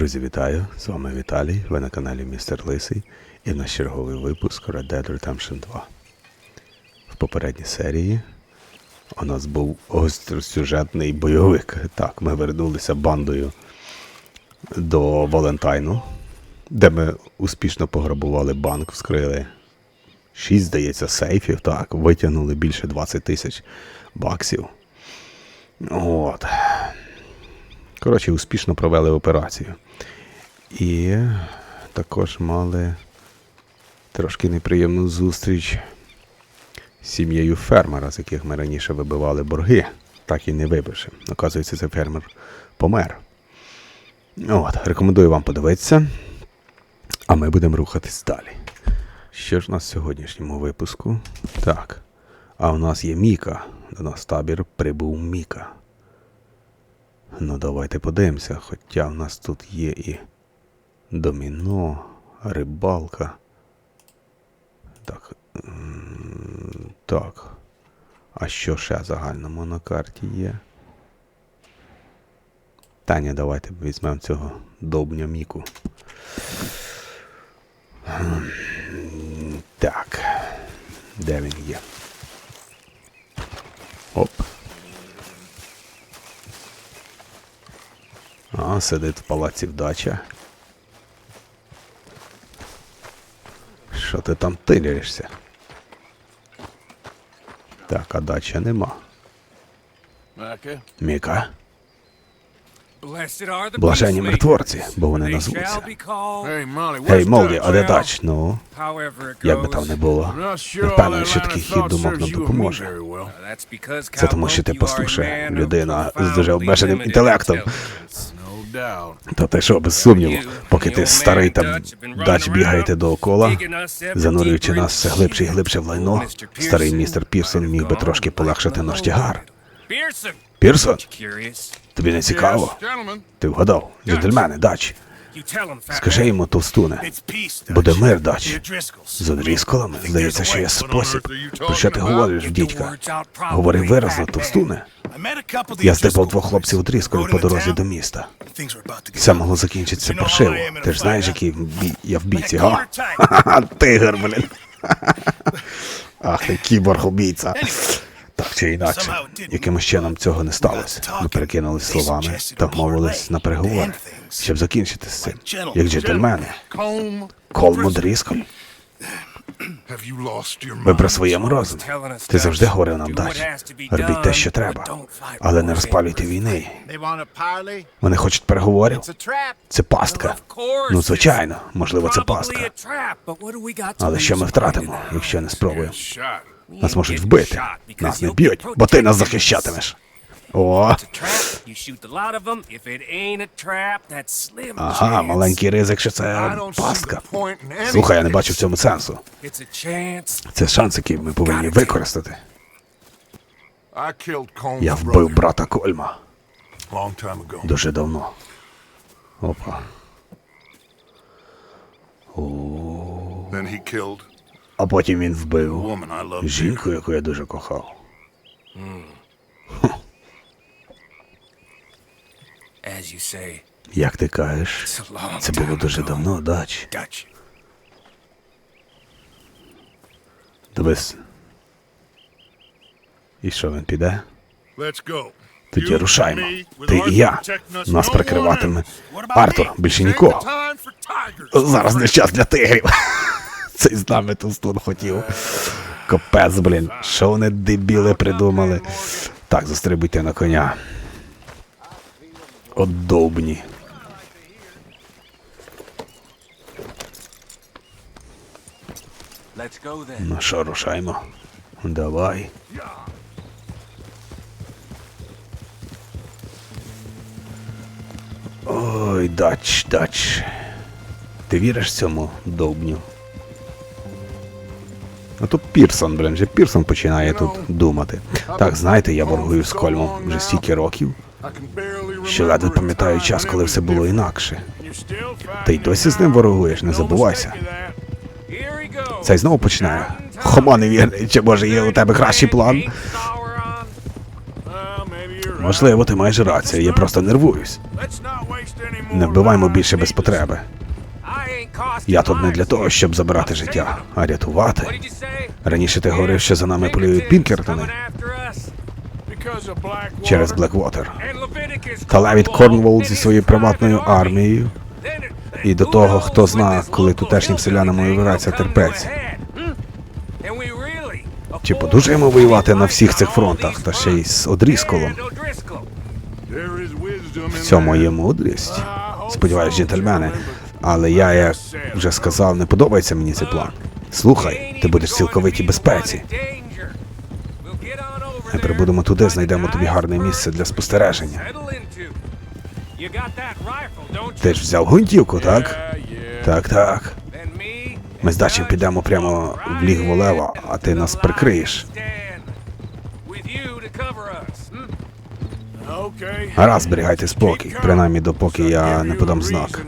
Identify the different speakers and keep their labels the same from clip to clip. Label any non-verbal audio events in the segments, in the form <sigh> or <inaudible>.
Speaker 1: Друзі, вітаю! З вами Віталій. Ви на каналі Містер Лисий і наш черговий випуск Red Dead Redemption 2. В попередній серії у нас був гостросюжетний бойовик. Так, ми вернулися бандою до Валентайну, де ми успішно пограбували банк, вскрили 6, здається, сейфів, так, витягнули більше 20 тисяч баксів. От. Коротше, успішно провели операцію. І також мали трошки неприємну зустріч з сім'єю фермера, з яких ми раніше вибивали борги, так і не вибивши. Оказується, цей фермер помер. От, рекомендую вам подивитися. А ми будемо рухатись далі. Що ж у нас в сьогоднішньому випуску? Так. А у нас є Міка. До нас табір прибув Міка. Ну, давайте подивимося, хоча в нас тут є і доміно, рибалка. Так. Так. А що ще в загальному на карті є? Таня, давайте візьмемо цього довбня Міку. Так. Де він є? Оп. А, сидить в палаці вдача. Що ти там тиляришся? Так, а дача нема. Міка, блажені мертворці, бо вони
Speaker 2: for they
Speaker 1: назвуться.
Speaker 2: shall be called.
Speaker 3: Hey, Molly,
Speaker 1: Гей,
Speaker 3: Dutch?
Speaker 1: а де дач? Ну,
Speaker 2: However it
Speaker 1: як би там
Speaker 2: goes.
Speaker 1: не було.
Speaker 3: I'm not
Speaker 1: Не впевнений, що такий хід думок нам допоможе.
Speaker 3: very well.
Speaker 2: Uh, That's because,
Speaker 1: Це тому, що ти
Speaker 2: of
Speaker 1: людина з дуже обмеженим інтелектом.
Speaker 2: intelligence.
Speaker 3: No doubt.
Speaker 1: Та ти що, без сумніву, поки
Speaker 2: and
Speaker 1: ти старий
Speaker 2: man
Speaker 1: та
Speaker 2: Dutch have been
Speaker 1: дач бігаєте доокола,
Speaker 2: ever
Speaker 1: занурюючи нас все глибше і глибше в лайно, старий містер Пірсон міг би трошки полегшити наш тягар.
Speaker 2: Pearson,
Speaker 1: Пірсон, тобі не цікаво? Ти вгадав, джентльмени, дач. Скажи йому, товстуне, буде мир, дач. З одрізколами, здається, що є спосіб. Про що ти говориш, дідька? Говори виразно, товстуне. Я здибав двох хлопців у трісколі по дорозі до міста. Це могло закінчитися паршиво. Ти ж знаєш, який бій- я в бійці, га? Ха-ха-ха, <laughs> Тигр, блін. <laughs> Ах, ти кіборг-убійця. Так чи інакше, якимось чином цього не сталося. Ми перекинулись словами та вмовились на переговори, щоб закінчити з цим. Як джентльмени.
Speaker 3: Have you
Speaker 1: ви при своєму розумі. Ти завжди говорив нам дачі. Робіть те, що треба, але не розпалюйте війни. Вони хочуть переговорів. Це пастка. Ну, звичайно, можливо, це пастка. Але що ми втратимо, якщо не спробуємо? Нас можуть вбити. Нас не б'ють, бо ти нас захищатимеш. О, ага, маленький ризик, що це пастка. Слухай, я не бачу в цьому сенсу. Це шанс, який ми повинні використати. Я вбив брата Кольма дуже давно. Опа.
Speaker 3: Then he killed
Speaker 1: А потім він вбив жінку, яку я дуже кохав.
Speaker 2: Say,
Speaker 1: Як ти кажеш, це було дуже давно, дач. Дивись. І що він піде? Тоді рушаймо. Ти і я. Нас прикриватиме Артур, більше нікого. Зараз не час для тигрів. Цей з нами Тустун хотів. Капець, блін. Що вони дебіли придумали? Так, застрибуйте на коня.
Speaker 2: Then.
Speaker 1: Ну що, рушаймо? Давай. Ой, дач, дач. Ти віриш цьому довбню? А тут Пірсон, блін, вже Пірсон починає тут думати. Так, знаєте, я боргую з Кольмом вже стільки років, що ледве пам'ятаю час, коли все було інакше. Та й досі з ним ворогуєш, не забувайся. Цей знову починає. Хома невірний, чи може є у тебе кращий план? Можливо, ти маєш рацію, я просто нервуюсь. Не вбиваймо більше без потреби. Я тут не для того, щоб забирати життя, а рятувати. Раніше ти говорив, що за нами полюють Пінкертони через Блеквотер. Та Левіт Корнволл зі своєю приватною армією.
Speaker 2: І до того, хто зна, коли тутешнім селянам виявляється терпець.
Speaker 1: Чи подужаємо воювати на всіх цих фронтах, та ще й з Одрісколом? В цьому є мудрість. Сподіваюсь, джентльмени. Але я, як вже сказав, не подобається мені цей план. Слухай, ти будеш в цілковитій безпеці. Ми прибудемо туди, знайдемо тобі гарне місце для спостереження. Ти ж взяв гвинтівку, так? Так, так. Ми з Дачем підемо прямо в лігво лева, а ти нас прикриєш. Гаразд, зберігайте спокій, принаймні допоки я не подам знак.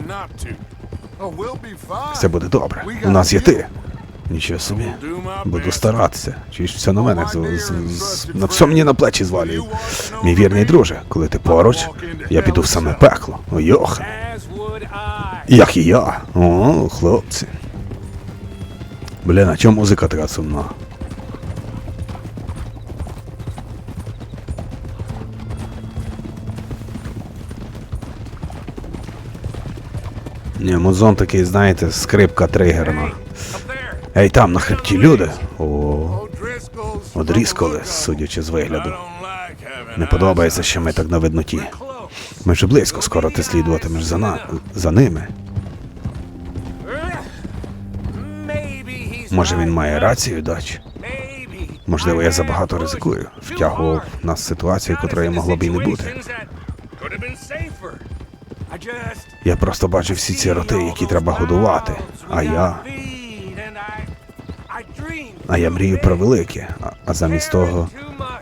Speaker 1: Все буде добре. У нас є ти. Нічого собі. Буду старатися. Чи ж все на мене з, з, з- на все мені на плечі звалює. Мій вірний друже, коли ти поруч, я піду в саме пекло. О. Як і я. О, хлопці. Блін, а чому музика така сумна? Ні, музон такий, знаєте, скрипка тригерна. Ей, там на хребті люди. О, одрізколи, судячи з вигляду. Не подобається, що ми так на видноті. Ми вже близько, скоро ти слідуватимеш за, на... за ними. Може він має рацію, дач? Можливо, я забагато ризикую. Втягував нас в ситуацію, котрої могло б і не бути. Я просто бачу всі ці роти, які треба годувати. А я. А я мрію про велике, а, замість того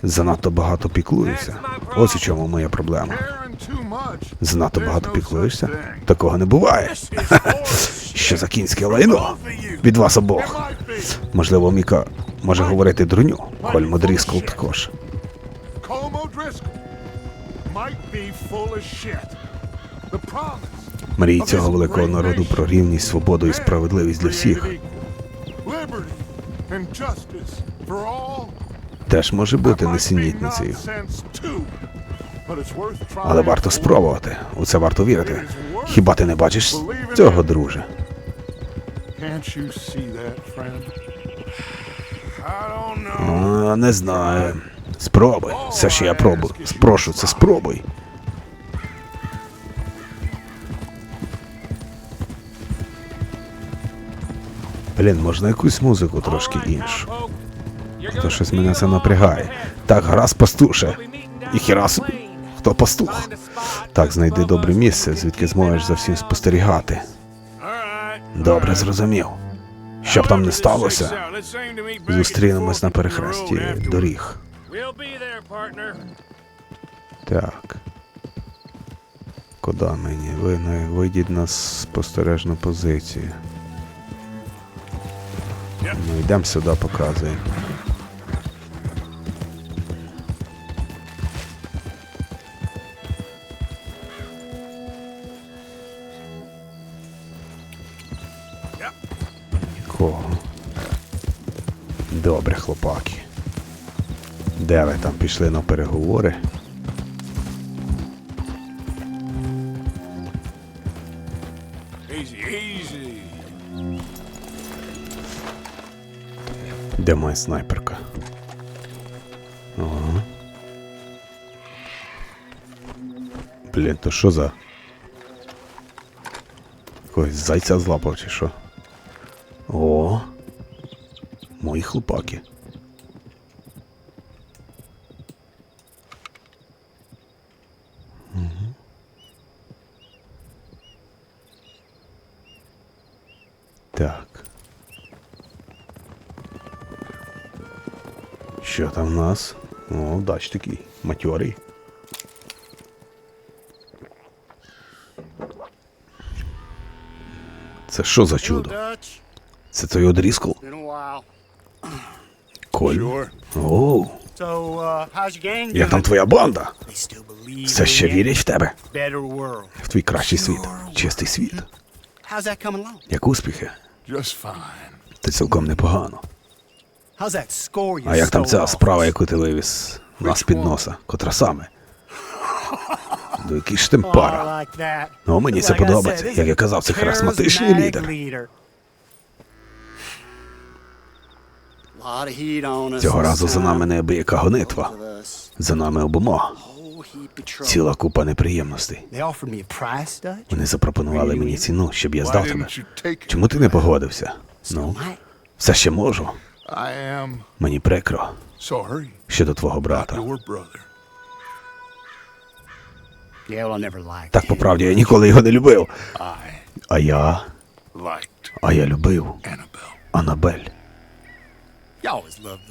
Speaker 1: занадто багато піклуюся. Ось у чому моя проблема. Занадто багато піклуєшся? Такого не буває. <laughs> Що за кінське лайно? Від вас обох. Можливо, Міка може говорити дурню. Хольмо Дріскл також.
Speaker 4: Colm O'Driscoll might be full of.
Speaker 1: Мрії цього великого народу про рівність, свободу і справедливість для всіх теж може бути несенітницею. Але варто спробувати. У це варто вірити. Хіба ти не бачиш цього, друже? А, не знаю. Спробуй. Все, що я пробую. Спрошу, це спробуй. Блін, можна якусь музику трошки іншу. То щось мене це напрягає. Так, гаразд пастуше. І хірас. Хто пастух? Так, знайди добре місце, звідки зможеш за всім спостерігати. Добре, зрозумів. Щоб там не сталося, зустрінемось на перехресті доріг. Так. Куди мені? Ви не вийдіть на спостережну позицію. Ну, йдемо сюди, показуємо. Нікого. Добре, хлопаки. Де ви там пішли на переговори? Де моя снайперка? Ага. Блін, то що за. Якогось зайця злапав чи що? О. Мої хлопаки. Мгм. Так. Що там в нас? О, дач такий, матьорий. Це що за чудо? Це той одрізкол? Коль. Оу,
Speaker 5: uh,
Speaker 1: як там твоя банда? Все ще вірять в тебе? В твій кращий світ, чистий світ. Як успіхи? Ти цілком непогано. А як там ця справа, яку ти вивіз нас під носа? Котра саме? До який ж <laughs>
Speaker 5: Oh,
Speaker 1: темпара.
Speaker 5: like that.
Speaker 1: Ну, мені це подобається. Як я казав, це харизматичний лідер.
Speaker 5: leader. Lot of heat on us
Speaker 1: Цього разу за нами неабияка гонитва. За нами обома.
Speaker 5: Trouble.
Speaker 1: Ціла купа неприємностей. Вони запропонували мені ціну, щоб я здав тебе.
Speaker 4: didn't you take it?
Speaker 1: Чому ти не погодився? Ну, все ще можу.
Speaker 4: I am
Speaker 1: Мені прикро
Speaker 4: sorry.
Speaker 1: щодо твого брата. Так по правді я ніколи його не любив. А я. А я любив. Анабель.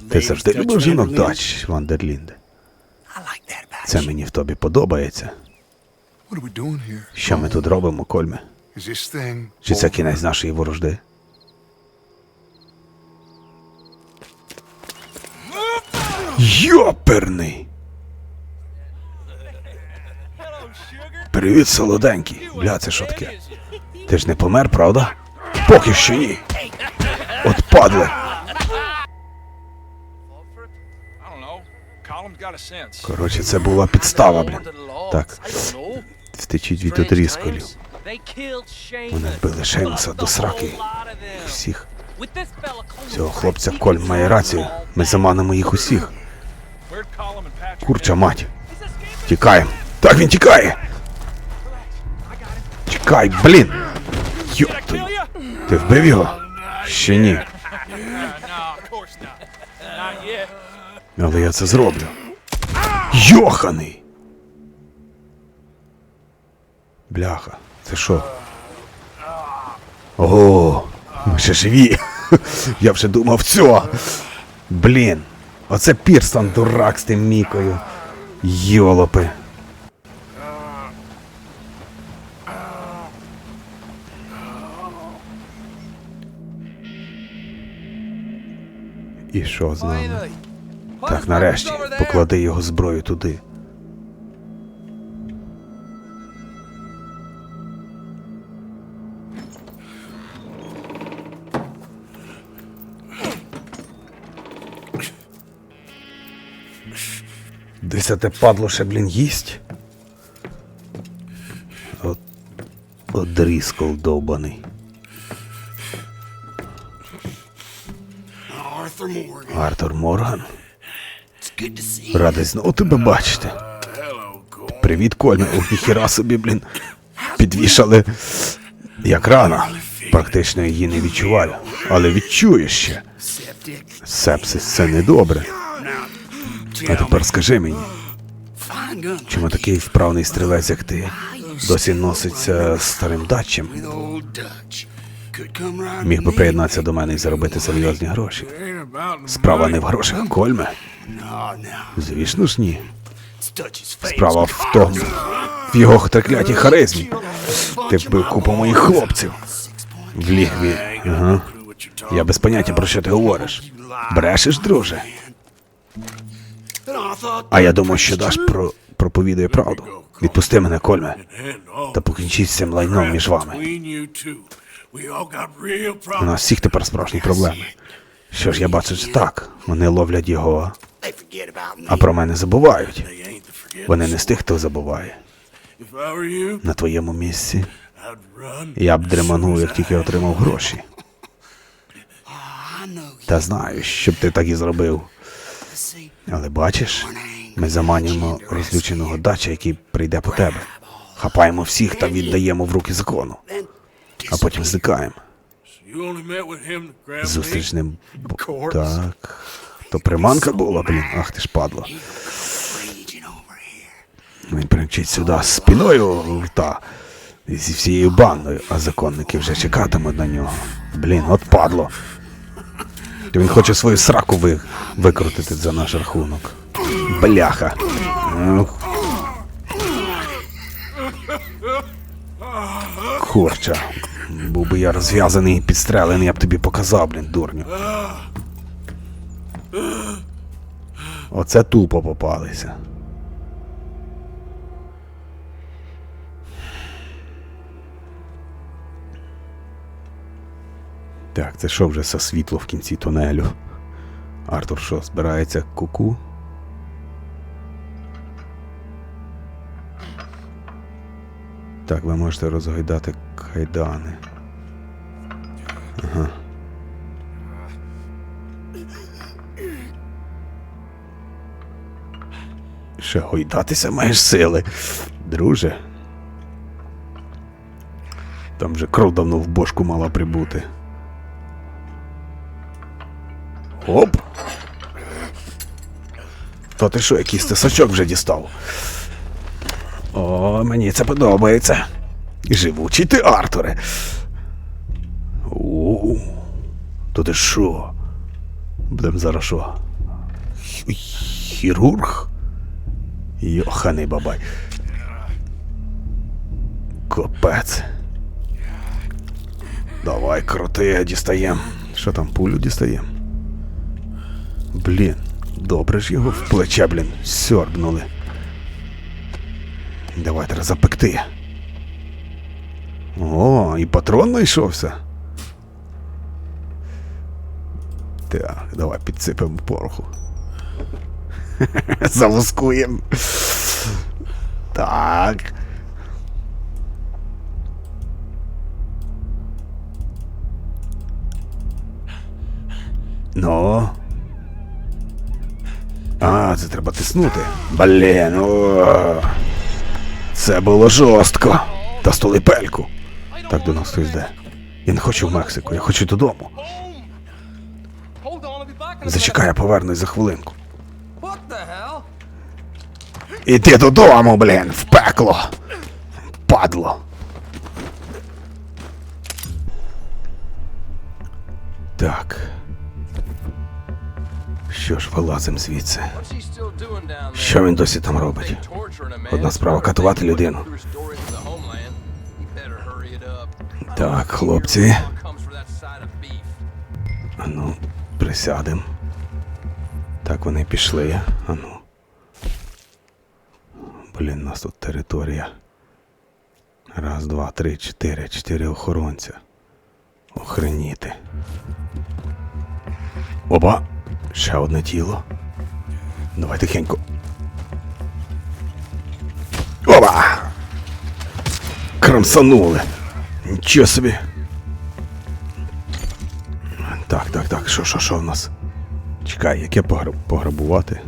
Speaker 1: Ти завжди любив жінок Дач Вандерлінде.
Speaker 5: I like that about
Speaker 1: Це мені в тобі подобається.
Speaker 4: What are we doing here?
Speaker 1: Що ми тут робимо, Кольме?
Speaker 4: Is this thing
Speaker 1: Чи це кінець нашої ворожди? Йоперний! Привіт, солоденький. Бля, це що? Ти ж не помер, правда? Поки що ні. От
Speaker 2: sense.
Speaker 1: Коротше, це була підстава, блін. Так. Втечіть від отрізколів. Вони вбили Шеймуса до сраки.
Speaker 6: lot.
Speaker 1: Всіх. Цього хлопця
Speaker 6: he
Speaker 1: Коль має рацію. Ми заманимо їх усіх. Курча мать. Тікаємо. Так він тікає. Тікай, блін. Йоп.
Speaker 2: Kill?
Speaker 1: Ти вбив його? Ще ні. Але я це зроблю. Йоханий. Бляха, це що? О, ми ще живі. <laughs> Я вже думав, все. Блін. Оце Пірсон дурак з тим мікою. Йолопи. І що з нами? Так, нарешті, поклади його зброю туди. Десь те падло ще, блін, їсть. От, от дріскол довбаний. Артур Морган. Радий знову тебе бачити. Привіт, Кольме. Ух, ніхіра собі, блін. Підвішали. Як рана. Практично її не відчуваю. Але відчую ще. Сепсис це недобре. А тепер скажи мені, чому такий вправний стрілець, як ти, досі носиться старим датчем? Міг би приєднатися до мене і заробити серйозні гроші. Справа не в грошах, Кольме. Звісно ж ні. Справа в тому, в його треклятій харизмі. Ти вбив купу моїх хлопців. В лігві. Ага. Я без поняття про що ти говориш. Брешеш, друже. А я думав, що Даш про... проповідує правду. Відпусти мене, Кольме. Та покінчіть з цим лайном між вами. У нас всіх тепер справжні проблеми. Що ж, я бачу, що так. Вони ловлять його, а про мене забувають. Вони не з тих, хто забуває. На твоєму місці я б дреманув, як тільки отримав гроші. Та знаю, щоб ти так і зробив. Але бачиш, ми заманюємо розлюченого дача, який прийде по тебе. Хапаємо всіх та віддаємо в руки закону, а потім зникаємо. Зустріч ним. Так. То приманка була, блін. Ах ти ж падло. Він примчить сюди з спиною рта. Зі всією бандою, а законники вже чекатимуть на нього. Блін, от падло. Він хоче свою сраку ви... викрутити за наш рахунок. Бляха. Ух. Курча. Був би я розв'язаний і підстрелений, я б тобі показав, блін, дурню. Оце тупо попалися. Так, це що вже за світло в кінці тунелю? Артур що, збирається куку? Так, ви можете розгойдати кайдани. Ага. Ще гойдатися маєш сили, друже. Там же кров давно в бошку мала прибути. Оп! То ти що, якийсь тисачок вже дістав? О, мені це подобається. Живучий ти, Артуре. У, то ти що? Будем зараз що? Хі- Хірург? Йоханий бабай. Капець. Давай, крути, дістаєм. Що там, пулю дістаєм? Блін, добре ж його в плече, блін, сьорбнули. Давай треба запекти. О, і патрон знайшовся. Так, давай підсипемо пороху. <laughs> Завускуємо. Так. Ну. А, це треба тиснути. Блін, о. Це було жорстко. Та столи пельку. Так до нас хтось йде. Я не хочу в Мексику, я хочу додому. Зачекай, я повернусь за хвилинку. Іди додому, блін, в пекло. Падло. Так. Що ж, вилазим звідси. Що він досі там робить? Одна справа катувати людину. Так, хлопці. Ану, присядем. Так вони пішли. Ану. Блін, у нас тут територія. Раз, два, три, чотири. Чотири охоронця. Охреніти. Оба! Ще одне тіло. Давай тихенько. Оба! Крамсанули. Нічого собі. Так, так, так, що, що, що в нас? Чекай, яке пограб... пограбувати?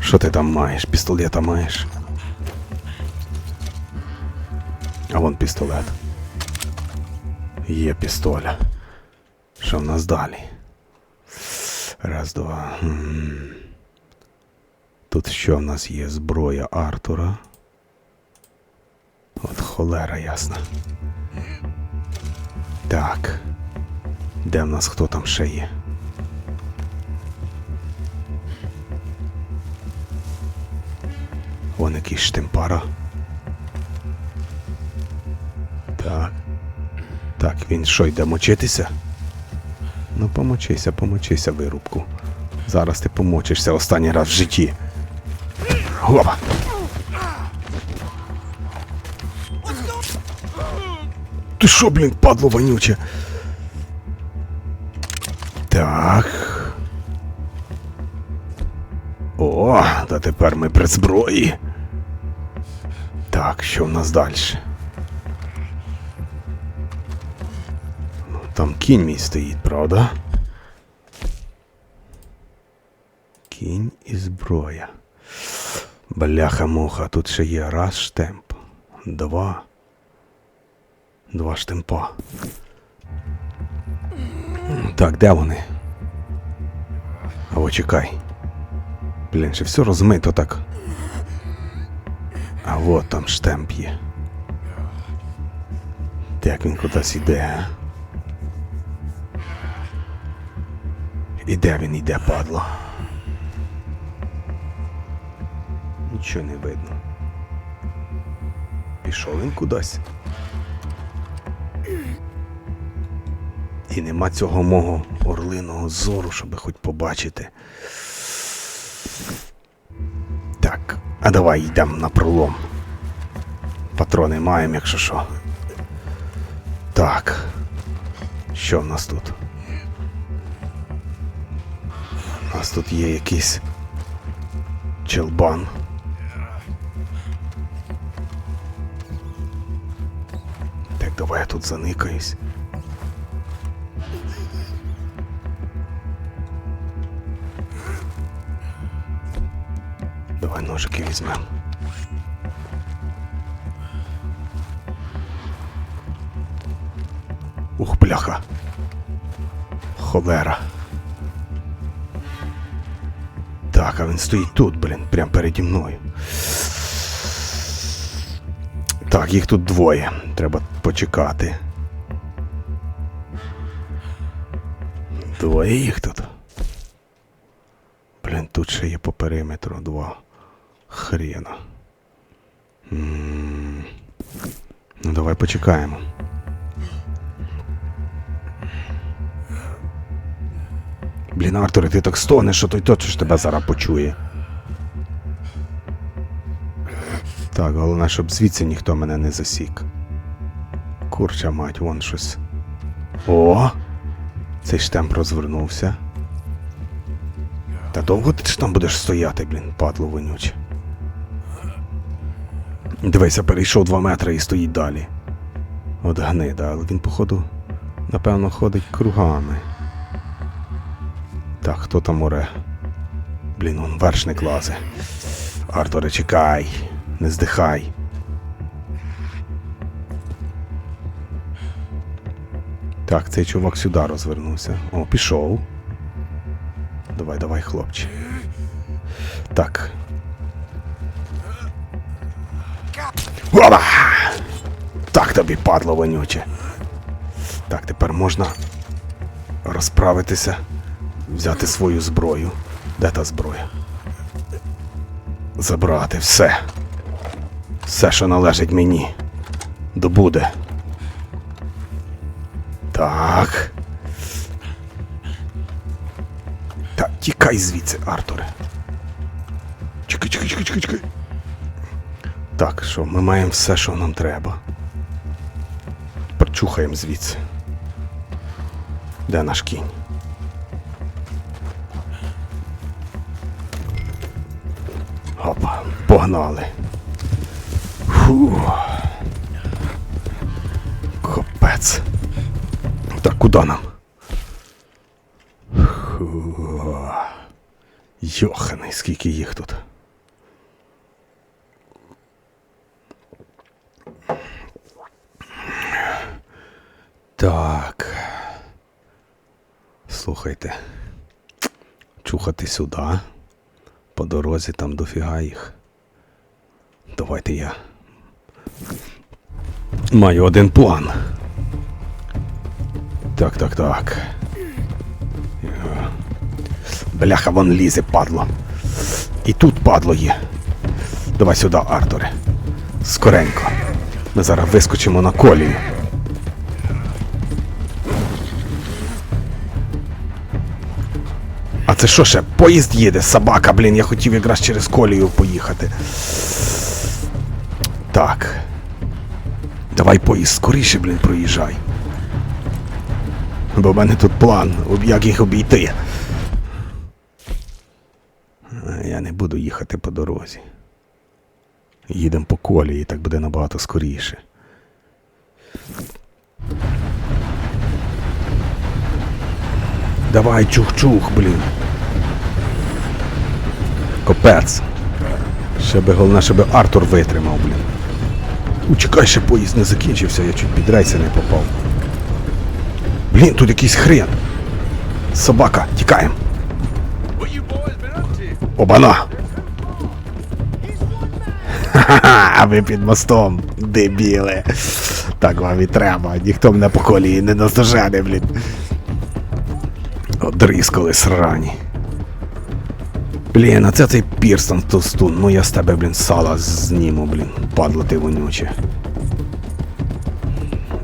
Speaker 1: Що ти там маєш? Пістолета маєш? А вон пістолет. Є пістоля. Що в нас далі? Раз, два. Тут що в нас є? Зброя Артура. От холера ясна. Так. Де в нас хто там ще є? Вон якийсь штемпара. Так. Так, він що, йде мочитися? Ну, помочися, помочися, вирубку. Зараз ти помочишся останній раз в житті. Опа! Ти що, блін, падло вонюче? Так. О, та тепер ми при зброї. Так, що в нас далі? Кінь мій стоїть, правда? Кінь і зброя. Бляха-муха, тут ще є раз штемп. Два. Два штемпа. Так, де вони? А о, чекай. Блін, ще все розмито так. А от там штемп є. Так він кудись іде. а? Іде він іде, падло. Нічого не видно. Пішов він кудись. І нема цього мого орлиного зору, щоб хоч побачити. Так, а давай йдемо на пролом. Патрони маємо, якщо що. Так. Що в нас тут? Нас тут є якийсь челбан. Так, давай я тут заникаюсь. Давай ножики візьмемо. Ух, бляха. Холера. Так, а він стоїть тут, блін, прямо переді мною. Так, їх тут двоє. Треба почекати. Двоє їх тут. Блін, тут ще є по периметру два. Хрена. Ну давай почекаємо. Блін, Артуре, ти так стонеш, що той точно тебе зараз почує. Так, головне, щоб звідси ніхто мене не засік. Курча мать, вон щось. О! Цей штемп розвернувся. Та довго ти ж там будеш стояти, блін, падло вонюче. Дивися, перейшов два метри і стоїть далі. От гнида, але він, походу, напевно, ходить кругами. Так, хто там оре? Блін, он вершник лазе. Артуре, чекай, не здихай. Так, цей чувак сюди розвернувся. О, пішов. Давай, давай, хлопче. Так. Опа! Так тобі падло вонюче. Так, тепер можна розправитися, взяти свою зброю. Де та зброя? Забрати все. Все, що належить мені. Добуде. Так. Та тікай звідси, Артуре. Чекай, чекай, чекай, чекай, чекай. Так, що, ми маємо все, що нам треба. Прочухаємо звідси. Де наш кінь? Опа, погнали. Фу. Капець. Так, куди нам? Фу. Йоханий, скільки їх тут. Так. Слухайте. Чухати сюди. По дорозі там дофіга їх. Давайте я. Маю один план. Так, так, так. Бляха, вон лізе, падло. І тут падло є. Давай сюди, Артуре. Скоренько. Ми зараз вискочимо на колію. Це що ще? Поїзд їде, собака, блін, я хотів якраз через колію поїхати. Так. Давай поїзд скоріше, блін, проїжджай. Бо в мене тут план, як їх обійти. Я не буду їхати по дорозі. Їдемо по колії, так буде набагато скоріше. Давай, чух-чух, блін. Копець. Ще би головне, щоб Артур витримав, блін. Учекай, ще поїзд не закінчився, я чуть під рейси не попав. Блін, тут якийсь хрен. Собака, тікаємо. Обана! Ха-ха, ви під мостом, дебіли. Так вам і треба. Ніхто мене по колії не наздожене, блін. Одрискали срані. Блін, а це цей Пірсон Тостун. Ну я з тебе, блін, сала зніму, блін. Падло ти вонюче.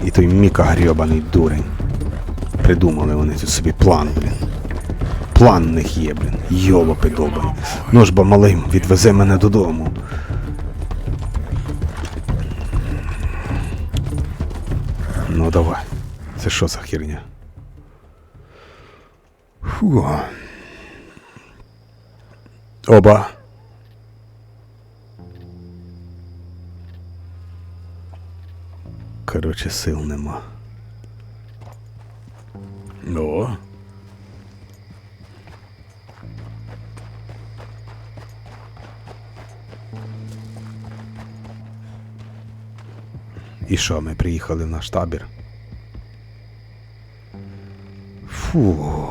Speaker 1: І той Міка грьобаний дурень. Придумали вони тут собі план, блін. План у них є, блін. Йолопи добані. Ну ж бо малим, відвези мене додому. Ну давай. Це що за херня? Фу. Оба. Коротше, сил нема. Ну. І що, ми приїхали в наш табір? Фу.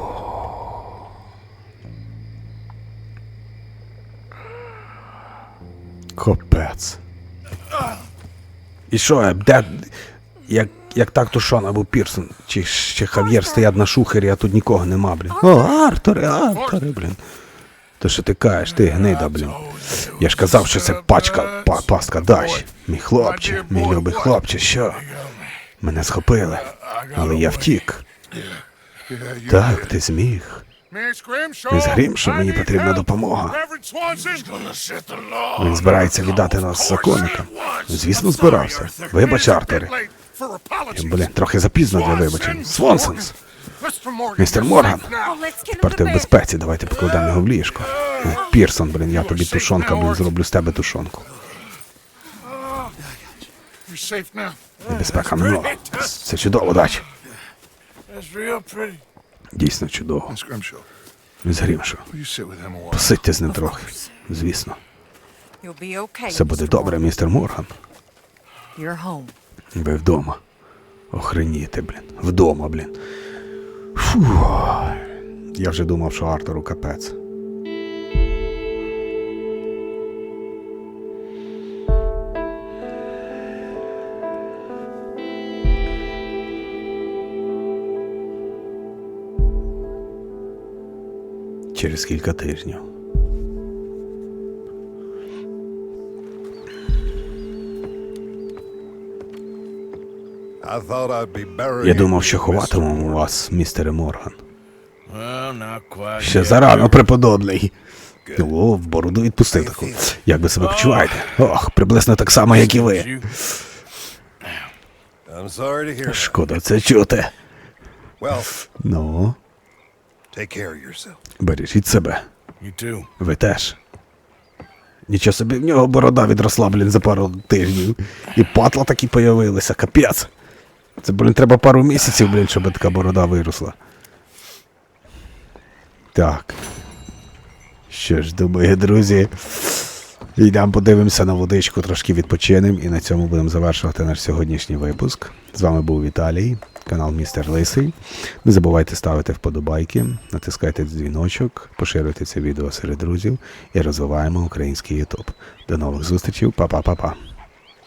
Speaker 1: Капець. І що, е, де. Як, як так то Шон або Пірсон, чи, чи Хав'єр стоять на шухері, а тут нікого нема, блін. О, Артуре, Артуре, блін. То що ти кажеш, ти гнида, блін. Я ж казав, що це пачка, па, пастка дащ. Мій хлопче, мій любий хлопче, що? Мене схопили, але я втік. Так, ти зміг. Міс Грімшо, мені потрібна допомога. Він збирається віддати нас законникам. Звісно, збирався. Вибач.
Speaker 4: Late.
Speaker 1: Блін, трохи запізно для вибачень. Свонсенс. Містер Морган. Тепер ти в безпеці, давайте покладемо його в ліжко. Е, Пірсон, блін, я тобі тушонка, блін, зроблю з тебе тушонку. Небезпека минула. Це чудово, дач. Дійсно чудово. Міс Грімшо. Посидьте з ним трохи. Звісно. Все буде добре, містер Морган. Ви вдома. Охреніти, блін. Вдома, блін. Фу. Я вже думав, що Артуру капець. Через кілька тижнів. Я думав, що ховатимемо вас, містере Морган. Ще зарано, преподобний. О, в бороду відпустив таку. Як ви себе почуваєте? Ох, приблизно так само, як і ви. Шкода це чути. Ну,
Speaker 7: take care of yourself.
Speaker 1: бережіть себе.
Speaker 3: You too.
Speaker 1: Ви теж. Нічого собі, в нього борода відросла, блін, за пару тижнів. І патла такі появилися, капець. Це, блін, треба пару місяців, блін, щоб така борода виросла. Так. Що ж, думаю, друзі. Йдемо подивимося на водичку, трошки відпочинемо і на цьому будемо завершувати наш сьогоднішній випуск. З вами був Віталій, канал Містер Лисий. Не забувайте ставити вподобайки, натискайте дзвіночок, поширюйте це відео серед друзів і розвиваємо український Ютуб. До нових зустрічей, па-па-па-па.